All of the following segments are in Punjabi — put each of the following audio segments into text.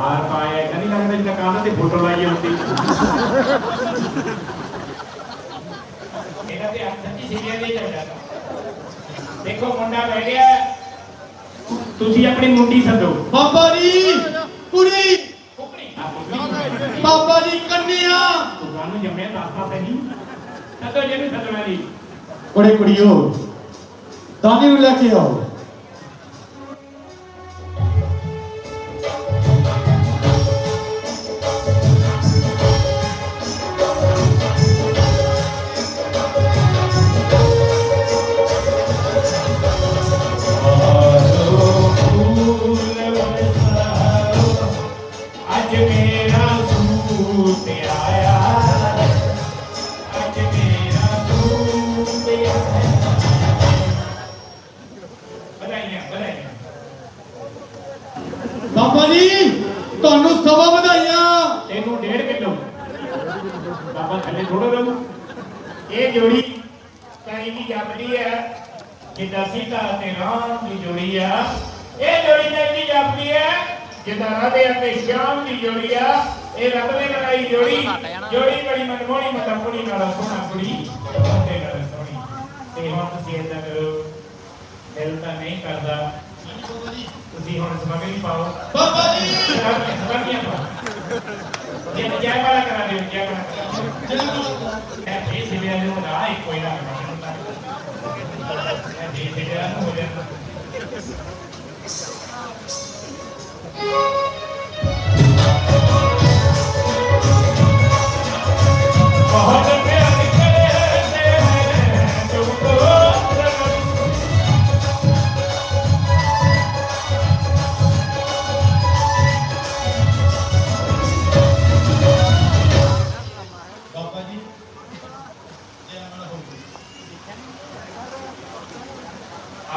ਹਾਰ ਪਾਇਆ ਇਹਨਾਂ ਨਹੀਂ ਲੱਗਦਾ ਜਿੱਦਾਂ ਕੰਨ ਤੇ ਫੋਟੋ ਲਾਈ ਹੁੰਦੀ ਇਹਨਾਂ ਦੇ ਹੱਥ ਸੱਚੀ ਸਿਰਿਆ ਦੇ ਜਾਂਦਾ ਦੇਖੋ ਮੁੰਡਾ ਬਹਿ ਗਿਆ। ਤੁਸੀਂ ਆਪਣੀ ਮੁੰਡੀ ਸੱਦੋ। ਬਾਬਾ ਜੀ ਕੁੜੀ। ਬਾਬਾ ਜੀ ਕੰਨਿਆ। ਤੁਹਾਨੂੰ ਜੰਮਿਆ ਦੱਸਦਾ ਤੇ ਨਹੀਂ। ਸੱਦੋ ਜਿਹਨੂੰ ਸੱਦਣਾ ਜੀ ਕੁੜੇ ਕੁੜੀਓ ਦਾਨੀ ਨੂੰ ਲੈ ਕੇ ਆਓ। ਬਾਬਾ ਜੀ, ਤੁਹਾਨੂੰ ਸਵਾ ਵਧਾਈਆਂ। ਤੈਨੂੰ ਡੇਢ ਕਿਲੋ। ਬਾਬਾ ਥੱਲੇ ਥੋੜਾ ਰਹੂ। ਇਹ ਜੋੜੀ ਕਈ ਦੀ ਜਾਪਦੀ ਹੈ, ਜਿੱਦਾਂ ਸੀਤਾ ਤੇ ਰਾਮ ਦੀ ਜੋੜੀ ਆ। ਇਹ ਜੋੜੀ ਤਾਂ ਦੀ ਜਾਪਦੀ ਹੈ, ਜਿੱਦਾਂ ਰਾਧੇ ਅਤੇ ਸ਼ਾਮ ਦੀ ਜੋੜੀ ਆ। ਇਹ ਰੱਬ ਨੇ ਬਣਾਈ ਜੋੜੀ ਜੋੜੀ ਬੜੀ ਮਨਮੋਹਣੀ ਮਤਾ ਕੁੜੀ ਨਾਲ ਸੋਹਣਾ ਕੁੜੀ ਮੁੰਡੇ ਨਾਲ ਸੋਹਣੀ। ਤੇ ਹੁਣ ਤੁਸੀਂ ਏਦਾਂ ਕਰੋ ਦਿਲ ਤਾਂ ਨਹੀਂ ਕਰਦਾ। ਤੁਸੀਂ ਹੁਣ ਸਮਗਰੀ ਪਾਓ। ਬਾਬਾ ਜੀ! ਸਮਗਰੀਆਂ ਪਾਓ ਜੇ ਜੈ ਵਾਲਾ ਕਰਾ ਦਿਓ ਜੈ ਵਾਲਾ ਕਰਾ ਦਿਓ ਇਹ ਸਿਵਿਆਂ ਨੂੰ ਨਾ ਇੱਕ ਕੋਈ ਨਾ ਇਹ ਸਿਵਿਆਂ ਨੂੰ ਹੋ ਜਾਣਾ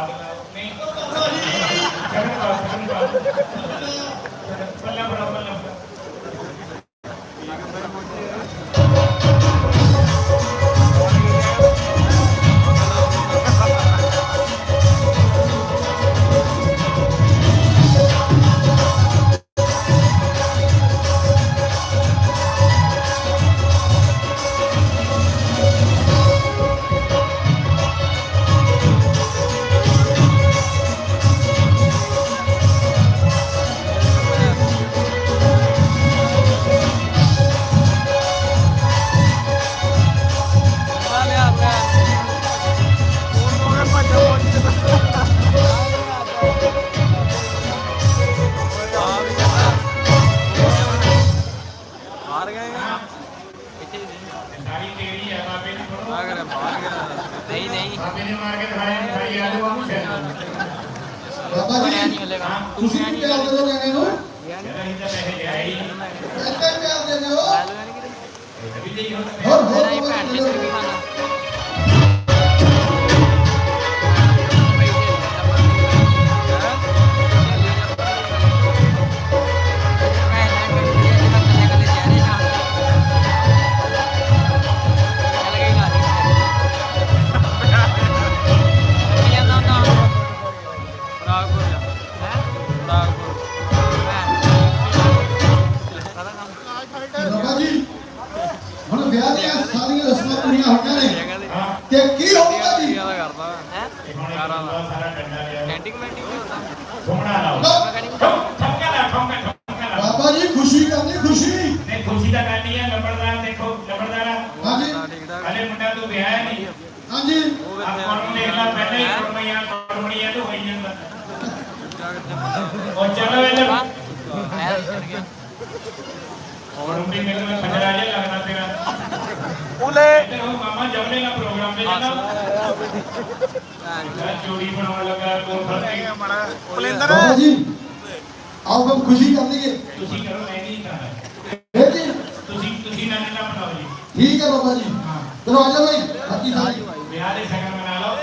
ਆਪ ਨਹੀਂ ਨਹੀਂ। ਨਹੀਂ ਬਾਬੇ ਨੇ ਜੀ। ਤੁਸੀਂ ਕੀ ਪਿਆਰ ਦੇ ਲੋਗੇ ਇਹਨੂੰ ਹੀ ਪੈਸੇ ਲਿਆ ਹੀ ਪਿਆਰ ਦੇ ਦਿਓ। ਵੀ ਲਈ ਹੁਣ ਹੋਰ ਹੋਰ ਹੀ ਭੈਣ ਜੀ ਵੀ ਖਾਣਾ। ਕੀ ਹੋਊਗਾ ਜੀ? ਕਰਦਾ ਹੈ? ਹੁਣ ਇਹ ਸਾਰਾ ਡੰਡਾ ਲਿਆ ਕੈਂਟਿੰਗ ਮੈਂਟਿੰਗ ਨਹੀਂ ਹੁੰਦਾ ਲਾਓ ਠਮਕਾ ਲਾ ਠਮਕਾ ਠਮਕਾ ਲਾ ਬਾਬਾ ਜੀ ਖੁਸ਼ੀ ਕਰਨੀ ਖੁਸ਼ੀ। ਨੇ ਖੁਸ਼ੀ ਦਾ ਕਰਨੀ ਹੈ ਲੰਬੜਦਾਰ ਦੇਖੋ ਲੰਬੜਦਾਰਾ ਹਾਂਜੀ। ਠੀਕ ਠਾਕ ਹਲੇ ਮੁੰਡਾ ਤੂੰ ਵਿਆਹ ਨਹੀਂ। ਹਾਂਜੀ। ਉਹ ਆ। ਕੋਣ ਦੇਖ ਲਾ ਪਹਿਲਾਂ ਹੀ ਕੁੜਮੀਆਂ ਕੁੜਮਣੀਆਂ ਤੋਂ ਹੋਈ ਜਾਂਦਾ। ਉਹ ਚਲੋ ਇਹਨੇ ਐ ਚੜ ਗਿਆ ਹੁਣ ਵੀ ਮੈਨੂੰ ਖੰਡਰਾ ਜਿਹਾ ਲੱਗਦਾ ਤੇਰਾ। ਉਲੇ। ਮਾਮਾ ਜਮਲੇ ਦਾ ਜਾਣਾ ਮੈਂ ਚੋਰੀ ਬਣਾਉਣ ਲੱਗਾ ਕੋਲ ਕੇ ਬਾਬਾ ਜੀ ਆਓ ਹਮ ਖੁਸ਼ੀ ਕਰ ਲਈਏ। ਤੁਸੀਂ ਕਰੋ ਮੈਂ ਨਹੀਂ ਕਰਨਾ ਹੈ ਜੀ। ਤੁਸੀਂ ਤੁਸੀਂ ਨਾ ਨਾ ਬਣਾਓ ਜੀ। ਠੀਕ ਹੈ ਬਾਬਾ ਜੀ। ਚਲੋ ਆ ਜਾਓ ਭਾਈ ਬਾਕੀ ਸਾਰੀ। ਵਿਆਹ ਦੇ ਸ਼ਗਨ ਮਨਾ ਲਓ।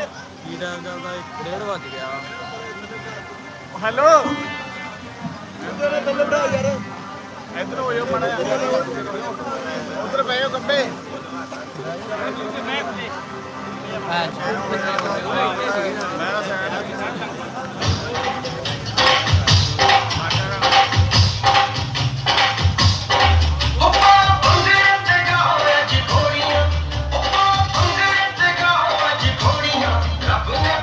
ਕੀ ਟਾਈਮ ਕਰਦਾ 1:30 ਵੱਜ ਗਿਆ। ਹੈਲੋ। ਇੱਧਰ ਬੱਲੇ ਬੜਾ ਯਾਰ। ਇੱਧਰ ਹੋ ਜਾ ਮੜਾ ਉਧਰ ਬਹਿਓ ਗੱਬੇ ਐ ਮੈਂ ਤਾਂ ਸਾਈਡ